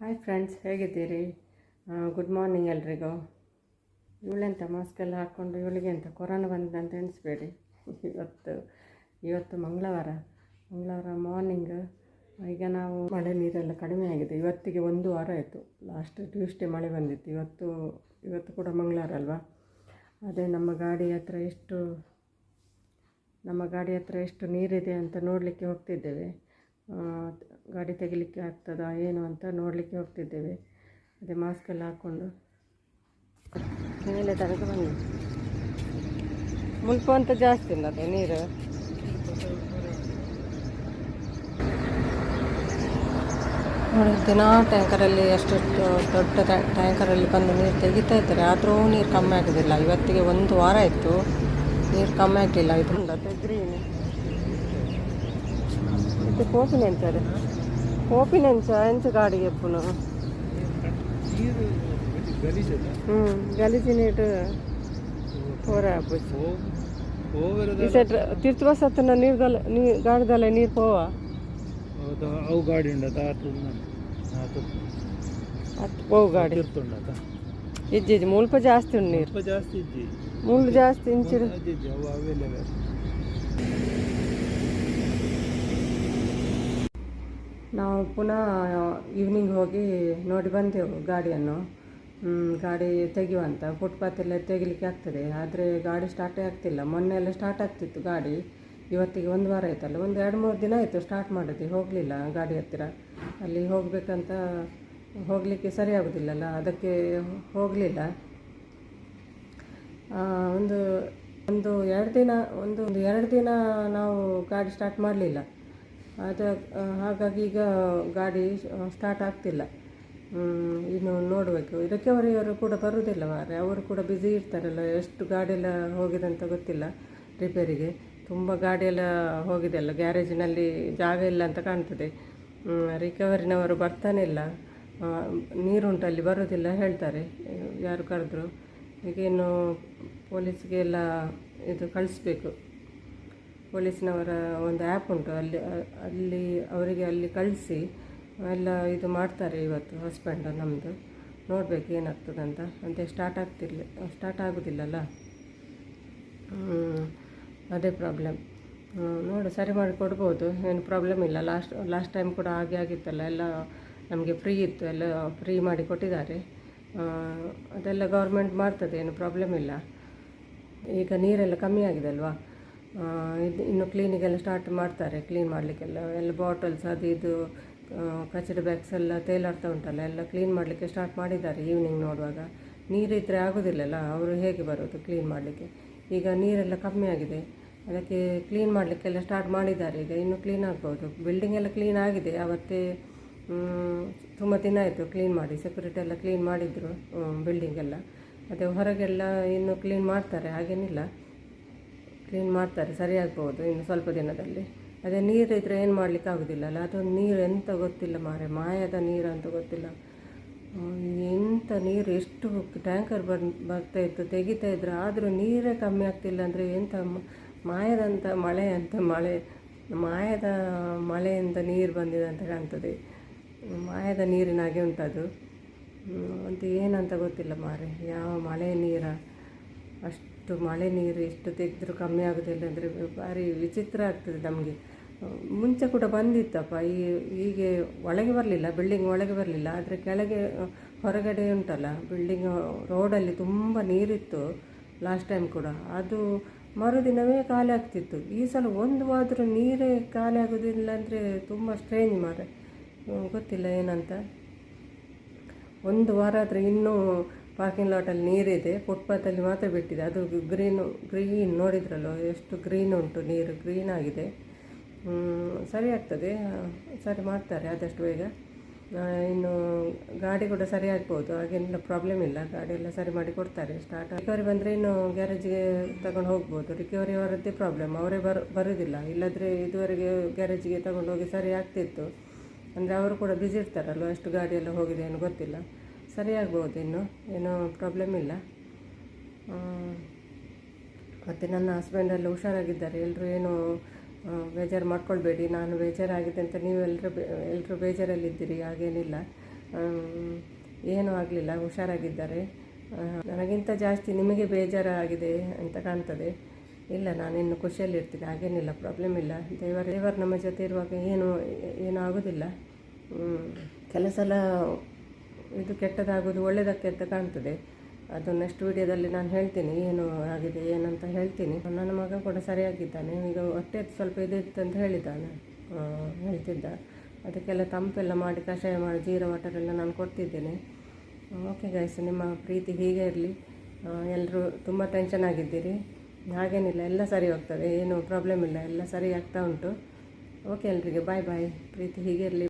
Hi friends ಹೇಗಿದ್ದೀರಿ? Good morning ಎಲ್ರಿಗೂ. ಇವಳೆಂತ ಮಾಸ್ಕ್ ಎಲ್ಲ ಹಾಕ್ಕೊಂಡು ಇವಳಿಗೆ ಅಂತ ಕೊರೋನಾ ಬಂದಿದೆ ಅಂತ ಎಣಿಸ್ಬೇಡಿ. ಇವತ್ತು ಇವತ್ತು ಮಂಗಳವಾರ. ಮಂಗಳವಾರ ಮಾರ್ನಿಂಗ್ ಈಗ ನಾವು ಮಳೆ ನೀರೆಲ್ಲ ಕಡಿಮೆ ಆಗಿದೆ. ಇವತ್ತಿಗೆ ಒಂದು ವಾರ ಆಯಿತು. ಲಾಸ್ಟ್ ಟ್ಯೂಸ್ಡೇ ಮಳೆ ಬಂದಿತ್ತು. ಇವತ್ತು ಇವತ್ತು ಕೂಡ ಮಂಗಳವಾರ ಅಲ್ವಾ? ಅದೇ ನಮ್ಮ ಗಾಡಿ ಹತ್ರ ಎಷ್ಟು, ನಮ್ಮ ಗಾಡಿ ಹತ್ರ ಎಷ್ಟು ನೀರಿದೆ ಅಂತ ನೋಡಲಿಕ್ಕೆ ಹೋಗ್ತಿದ್ದೇವೆ. ಗಾಡಿ ತೆಗಿಲಿಕ್ಕೆ ಆಗ್ತದಾ, ಏನು ಅಂತ ನೋಡಲಿಕ್ಕೆ ಹೋಗ್ತಿದ್ದೇವೆ. ಅದೇ ಮಾಸ್ಕ್ ಎಲ್ಲ ಹಾಕ್ಕೊಂಡು. ಮೇಲೆ ತನಕ ಬಂದು ಮುಲ್ಪ ಅಂತ ಜಾಸ್ತಿ ಇಲ್ಲ ಅದೇ ನೀರು. ನೋಡಿ, ದಿನಾ ಟ್ಯಾಂಕರಲ್ಲಿ ಅಷ್ಟೆಷ್ಟು ದೊಡ್ಡ ಟ್ಯಾ- ಟ್ಯಾಂಕರಲ್ಲಿ ಬಂದು ನೀರು ತೆಗಿತಾ ಇದ್ದಾರೆ. ಆದರೂ ನೀರು ಕಮ್ಮಿ ಆಗೋದಿಲ್ಲ. ಇವತ್ತಿಗೆ ಒಂದು ವಾರ ಇತ್ತು ನೀರು ಕಮ್ಮಿ ಆಗಲಿಲ್ಲ. ಇದರಿಂದ ಗ್ರೀನ್ ಇದು ಕೋಪಿನ ಎಂಚ ಕೋಪಿನ ಎಂಚ ಗಾಡಿಗೆ ಎಪ್ಪುನು. ನೀರು ಗಲೀಜಲ್ಲ ಹ್ಞೂ ಗಲೀಜಿ ನೀರು ಪೂರ ಈ ಸೈಡ್ ತೀರ್ಥ ಬಸ್ ಹತ್ತಿರ ನೀರ್ದಲ್ಲ ನೀ ಗಾಡಿದಲ್ಲ ನೀರು ಪೋವ? ಅವು ಗಾಡಿ ಉಂಡತ ಪೋವು ಗಾಡಿ. ಇಜ್ಜಿ ಇಜ್ಜಿ ಮುಲ್ಪ ಜಾಸ್ತಿ ಉಂಡು ನೀರು. ಜಾಸ್ತಿ ಇಜ್ಜಿ. ಮುಳ್ಳು ಜಾಸ್ತಿ ಇಂಚಿರು ಅಜ್ಜಿ ಇಜ್ಜಿ ಅವು ಅವೈಲೇಬಲ್ ನಾವು ಪುನಃ ಈವ್ನಿಂಗ್ ಹೋಗಿ ನೋಡಿ ಬಂದೆವು ಗಾಡಿಯನ್ನು. ಗಾಡಿ ತೆಗೆಯುವಂತ. ಫುಟ್ಪಾತ್ ಎಲ್ಲ ತೆಗಿಲಿಕ್ಕೆ ಆಗ್ತದೆ. ಆದರೆ ಗಾಡಿ ಸ್ಟಾರ್ಟೇ ಆಗ್ತಿಲ್ಲ. ಮೊನ್ನೆ ಎಲ್ಲ ಸ್ಟಾರ್ಟ್ ಆಗ್ತಿತ್ತು ಗಾಡಿ. ಇವತ್ತಿಗೆ ಒಂದು ವಾರ ಆಯ್ತಲ್ಲ. ಒಂದು ಎರಡು ಮೂರು ದಿನ ಆಯಿತು ಸ್ಟಾರ್ಟ್ ಮಾಡಿದ್ವಿ ಹೋಗಲಿಲ್ಲ ಗಾಡಿ ಹತ್ತಿರ. ಅಲ್ಲಿ ಹೋಗಬೇಕಂತ, ಹೋಗಲಿಕ್ಕೆ ಸರಿ ಆಗೋದಿಲ್ಲಲ್ಲ. ಅದಕ್ಕೆ ಹೋಗಲಿಲ್ಲ. ಒಂದು ಒಂದು ಎರಡು ದಿನ, ಒಂದು ಒಂದು ಎರಡು ದಿನ ನಾವು ಗಾಡಿ ಸ್ಟಾರ್ಟ್ ಮಾಡಲಿಲ್ಲ. ಅದು ಹಾಗಾಗಿ ಈಗ ಗಾಡಿ ಸ್ಟಾರ್ಟ್ ಆಗ್ತಿಲ್ಲ. ಇನ್ನು ನೋಡಬೇಕು. ಇದಕ್ಕೆ ಅವರಿವರು ಕೂಡ ಬರುವುದಿಲ್ಲ ಮಾರೆ ಅವರು ಕೂಡ ಬ್ಯುಸಿ ಇರ್ತಾರಲ್ಲ, ಎಷ್ಟು ಗಾಡಿಯೆಲ್ಲ ಹೋಗಿದೆ ಅಂತ ಗೊತ್ತಿಲ್ಲ ರಿಪೇರಿಗೆ ತುಂಬ ಗಾಡಿಯೆಲ್ಲ ಹೋಗಿದೆ ಅಲ್ಲ ಗ್ಯಾರೇಜಿನಲ್ಲಿ ಜಾಗ ಇಲ್ಲ ಅಂತ ಕಾಣ್ತದೆ. ರಿಕವರಿನವರು ಬರ್ತಾನೆ ಇಲ್ಲ. ನೀರುಂಟಲ್ಲಿ ಬರೋದಿಲ್ಲ ಹೇಳ್ತಾರೆ, ಯಾರು ಕರೆದ್ರು. ಈಗ ಇನ್ನು ಪೊಲೀಸ್ಗೆ ಎಲ್ಲ ಇದು ಕಳಿಸ್ಬೇಕು. ಪೊಲೀಸ್ನವರ ಒಂದು ಆ್ಯಪ್ ಉಂಟು. ಅಲ್ಲಿ ಅಲ್ಲಿ ಅವರಿಗೆ ಅಲ್ಲಿ ಕಳಿಸಿ ಎಲ್ಲ ಇದು ಮಾಡ್ತಾರೆ ಇವತ್ತು ಹಸ್ಬೆಂಡ್ ನಮ್ಮದು ನೋಡಬೇಕು ಏನಾಗ್ತದೆ ಅಂತ. ಅಂತೆ ಸ್ಟಾರ್ಟ್ ಆಗ್ತಿರ್ಲಿ ಸ್ಟಾರ್ಟ್ ಆಗೋದಿಲ್ಲಲ್ಲ? ಅದೇ ಪ್ರಾಬ್ಲಮ್ ನೋಡು, ಸರಿ ಮಾಡಿ ಕೊಡ್ಬೋದು. ಏನು ಪ್ರಾಬ್ಲಮ್ ಇಲ್ಲ. ಲಾಸ್ಟ್ ಲಾಸ್ಟ್ ಟೈಮ್ ಕೂಡ ಹಾಗೆ ಆಗಿತ್ತಲ್ಲ. ಎಲ್ಲ ನಮಗೆ ಫ್ರೀ ಇತ್ತು. ಎಲ್ಲ ಫ್ರೀ ಮಾಡಿ ಕೊಟ್ಟಿದ್ದಾರೆ. ಅದೆಲ್ಲ ಗೌರ್ಮೆಂಟ್ ಮಾಡ್ತದೆ. ಏನು ಪ್ರಾಬ್ಲಮ್ ಇಲ್ಲ. ಈಗ ನೀರೆಲ್ಲ ಕಮ್ಮಿ ಆಗಿದೆ ಅಲ್ವಾ? ಇದು ಇನ್ನು ಕ್ಲೀನಿಗೆಲ್ಲ ಸ್ಟಾರ್ಟ್ ಮಾಡ್ತಾರೆ ಕ್ಲೀನ್ ಮಾಡಲಿಕ್ಕೆಲ್ಲ. ಎಲ್ಲ ಬಾಟಲ್ಸ್ ಅದು ಇದು ಕಚಡಿ ಬ್ಯಾಗ್ಸ್ ಎಲ್ಲ ತೇಲಾಡ್ತಾ ಉಂಟಲ್ಲ, ಎಲ್ಲ ಕ್ಲೀನ್ ಮಾಡಲಿಕ್ಕೆ ಸ್ಟಾರ್ಟ್ ಮಾಡಿದ್ದಾರೆ ಈವ್ನಿಂಗ್ ನೋಡುವಾಗ. ನೀರಿದ್ದರೆ ಆಗೋದಿಲ್ಲಲ್ಲ, ಅವರು ಹೇಗೆ ಬರೋದು ಕ್ಲೀನ್ ಮಾಡಲಿಕ್ಕೆ? ಈಗ ನೀರೆಲ್ಲ ಕಮ್ಮಿ ಆಗಿದೆ, ಅದಕ್ಕೆ ಕ್ಲೀನ್ ಮಾಡಲಿಕ್ಕೆಲ್ಲ ಸ್ಟಾರ್ಟ್ ಮಾಡಿದ್ದಾರೆ. ಈಗ ಇನ್ನು ಕ್ಲೀನ್ ಆಗ್ಬೋದು. ಬಿಲ್ಡಿಂಗ್ ಎಲ್ಲ ಕ್ಲೀನ್ ಆಗಿದೆ, ಅವತ್ತೇ ತುಂಬ ದಿನ ಆಯಿತು ಕ್ಲೀನ್ ಮಾಡಿ ಸೆಕ್ಯೂರಿಟಿ ಎಲ್ಲ ಕ್ಲೀನ್ ಮಾಡಿದರು ಬಿಲ್ಡಿಂಗೆಲ್ಲ ಮತ್ತು ಹೊರಗೆಲ್ಲ ಇನ್ನು ಕ್ಲೀನ್ ಮಾಡ್ತಾರೆ, ಹಾಗೇನಿಲ್ಲ. ಕ್ಲೀನ್ ಮಾಡ್ತಾರೆ, ಸರಿಯಾಗ್ಬೋದು ಇನ್ನು ಸ್ವಲ್ಪ ದಿನದಲ್ಲಿ. ಅದೇ ನೀರು ಇದ್ದರೆ ಏನು ಮಾಡಲಿಕ್ಕೆ ಆಗೋದಿಲ್ಲ ಅಲ್ಲ ಅದೊಂದು ನೀರು ಎಂತ ಗೊತ್ತಿಲ್ಲ ಮಾರೆ ಮಾಯದ ನೀರು ಅಂತ ಗೊತ್ತಿಲ್ಲ. ಎಂಥ ನೀರು, ಎಷ್ಟು ಟ್ಯಾಂಕರ್ ಬರ್, ಬರ್ತಾ ಇತ್ತು, ತೆಗಿತಾ ಇದ್ರು, ಆದರೂ ನೀರೇ ಕಮ್ಮಿ ಆಗ್ತಿಲ್ಲ ಅಂದರೆ ಎಂಥ ಮಾಯದಂಥ ಮಳೆ ಅಂತ, ಮಳೆ, ಮಾಯದ ಮಳೆಯಿಂದ ನೀರು ಬಂದಿದೆ ಅಂತ ಕಾಣ್ತದೆ. ಮಾಯದ ನೀರಿನ ಹಾಗೆ ಉಂಟದು ಅಂತ ಏನಂತ ಗೊತ್ತಿಲ್ಲ ಮಾರೆ ಯಾವ ಮಳೆ ನೀರ, ಅಷ್ಟು ಮಳೆ ನೀರು ಎಷ್ಟು ತೆಗೆದರೂ ಕಮ್ಮಿ ಆಗೋದಿಲ್ಲ ಅಂದರೆ ಭಾರಿ ವಿಚಿತ್ರ ಆಗ್ತದೆ ನಮಗೆ. ಮುಂಚೆ ಕೂಡ ಬಂದಿತ್ತಪ್ಪ, ಈ ಹೀಗೆ ಒಳಗೆ ಬರಲಿಲ್ಲ ಬಿಲ್ಡಿಂಗ್ ಒಳಗೆ ಬರಲಿಲ್ಲ, ಆದರೆ ಕೆಳಗೆ, ಹೊರಗಡೆ ಉಂಟಲ್ಲ ಬಿಲ್ಡಿಂಗ್ ರೋಡಲ್ಲಿ ತುಂಬ ನೀರಿತ್ತು ಲಾಸ್ಟ್ ಟೈಮ್ ಕೂಡ. ಅದು ಮರುದಿನವೇ ಖಾಲಿ ಆಗ್ತಿತ್ತು. ಈ ಸಲ ಒಂದು ಆದರೂ ನೀರೇ ಖಾಲಿ ಆಗೋದಿಲ್ಲ ಅಂದರೆ ತುಂಬ ಸ್ಟ್ರೇಂಜ್ ಮಾರೆ. ಗೊತ್ತಿಲ್ಲ ಏನಂತ. ಒಂದು ವಾರ ಆದರೆ ಇನ್ನೂ ಪಾರ್ಕಿಂಗ್ ಲಾಟಲ್ಲಿ ನೀರಿದೆ ಫುಟ್ಪಾತಲ್ಲಿ ಮಾತ್ರ ಬಿಟ್ಟಿದೆ. ಅದು ಗ್ರೀನು ಗ್ರೀನ್ ನೋಡಿದ್ರಲ್ಲೋ ಎಷ್ಟು ಗ್ರೀನ್ ಉಂಟು ನೀರು ಗ್ರೀನ್ ಆಗಿದೆ. ಸರಿ ಆಗ್ತದೆ. ಸರಿ ಮಾಡ್ತಾರೆ ಆದಷ್ಟು ಬೇಗ. ಇನ್ನು ಗಾಡಿ ಕೂಡ ಸರಿ ಆಗ್ಬೋದು ಹಾಗೇನೆಲ್ಲ ಪ್ರಾಬ್ಲಮ್ ಇಲ್ಲ. ಗಾಡಿ ಎಲ್ಲ ಸರಿ ಮಾಡಿ ಕೊಡ್ತಾರೆ ಸ್ಟಾರ್ಟ್ ರಿಕವರಿ ಬಂದರೆ ಇನ್ನು ಗ್ಯಾರೇಜ್ಗೆ ತಗೊಂಡು ಹೋಗ್ಬೋದು. ರಿಕವರಿ ಅವರದ್ದೇ ಪ್ರಾಬ್ಲಮ್ ಅವರೇ ಬರ್, ಬರೋದಿಲ್ಲ. ಇಲ್ಲದ್ರೆ ಇದುವರೆಗೆ ಗ್ಯಾರೇಜಿಗೆ ತಗೊಂಡು ಹೋಗಿ ಸರಿ ಆಗ್ತಿತ್ತು. ಅಂದರೆ ಅವರು ಕೂಡ ಬ್ಯುಸಿ ಇರ್ತಾರಲ್ವ ಅಷ್ಟು ಗಾಡಿ ಎಲ್ಲ ಹೋಗಿದೆ ಏನು ಗೊತ್ತಿಲ್ಲ. ಸರಿ ಆಗ್ಬೋದು ಇನ್ನು. ಏನೂ ಪ್ರಾಬ್ಲಮ್ ಇಲ್ಲ. ಮತ್ತು ನನ್ನ ಹಸ್ಬೆಂಡೆಲ್ಲ ಹುಷಾರಾಗಿದ್ದಾರೆ. ಎಲ್ಲರೂ ಏನು ಬೇಜಾರು ಮಾಡ್ಕೊಳ್ಬೇಡಿ. ನಾನು ಬೇಜಾರಾಗಿದೆ ಅಂತ ನೀವು ಎಲ್ಲರೂ ಎಲ್ಲರೂ ಬೇಜಾರಲ್ಲಿದ್ದೀರಿ. ಹಾಗೇನಿಲ್ಲ. ಏನೂ ಆಗಲಿಲ್ಲ. ಹುಷಾರಾಗಿದ್ದಾರೆ. ನನಗಿಂತ ಜಾಸ್ತಿ ನಿಮಗೆ ಬೇಜಾರಾಗಿದೆ ಅಂತ ಕಾಣ್ತದೆ. ಇಲ್ಲ ನಾನಿನ್ನು ಖುಷಿಯಲ್ಲಿರ್ತೀನಿ ಹಾಗೇನಿಲ್ಲ. ಪ್ರಾಬ್ಲಮ್ ಇಲ್ಲ. ದೇವರ, ದೇವರು ನಮ್ಮ ಜೊತೆ ಇರುವಾಗ ಏನು, ಏನೂ ಆಗೋದಿಲ್ಲ. ಕೆಲವು ಎಲ್ಲ ಇದು ಕೆಟ್ಟದಾಗೋದು ಒಳ್ಳೆಯದಕ್ಕೆ ಅಂತ ಕಾಣ್ತದೆ. ಅದು ನೆಕ್ಸ್ಟ್ ವಿಡಿಯೋದಲ್ಲಿ ನಾನು ಹೇಳ್ತೀನಿ ಏನು ಆಗಿದೆ ಏನಂತ ಹೇಳ್ತೀನಿ. ನನ್ನ ಮಗ ಕೂಡ ಸರಿಯಾಗಿದ್ದಾನೆ. ಈಗ ಹೊಟ್ಟೆ ಸ್ವಲ್ಪ ಇದಿತ್ತು ಅಂತ ಹೇಳಿದ್ದಾನೆ. ಆ, ಹೇಳ್ತಿದ್ದ. ಅದಕ್ಕೆಲ್ಲ ತಂಪೆಲ್ಲ ಮಾಡಿ ಕಷಾಯ ಮಾಡಿ ಜೀರ ವಾಟರ್ ಎಲ್ಲ ನಾನು ಕೊಡ್ತಿದ್ದೇನೆ. ಓಕೆ ಗೈಸ್ ನಿಮ್ಮ ಪ್ರೀತಿ ಹೀಗೆ ಇರಲಿ. ಎಲ್ಲರೂ ತುಂಬ ಟೆನ್ಷನ್ ಆಗಿದ್ದೀರಿ. ಹಾಗೇನಿಲ್ಲ ಎಲ್ಲ ಸರಿ ಹೋಗ್ತದೆ. ಏನು ಪ್ರಾಬ್ಲಮ್ ಇಲ್ಲ ಎಲ್ಲ ಸರಿ ಆಗ್ತಾ ಉಂಟು. ಓಕೆ ಎಲ್ರಿಗೆ ಬಾಯ್ ಬಾಯ್ ಪ್ರೀತಿ ಹೀಗೆ ಇರಲಿ.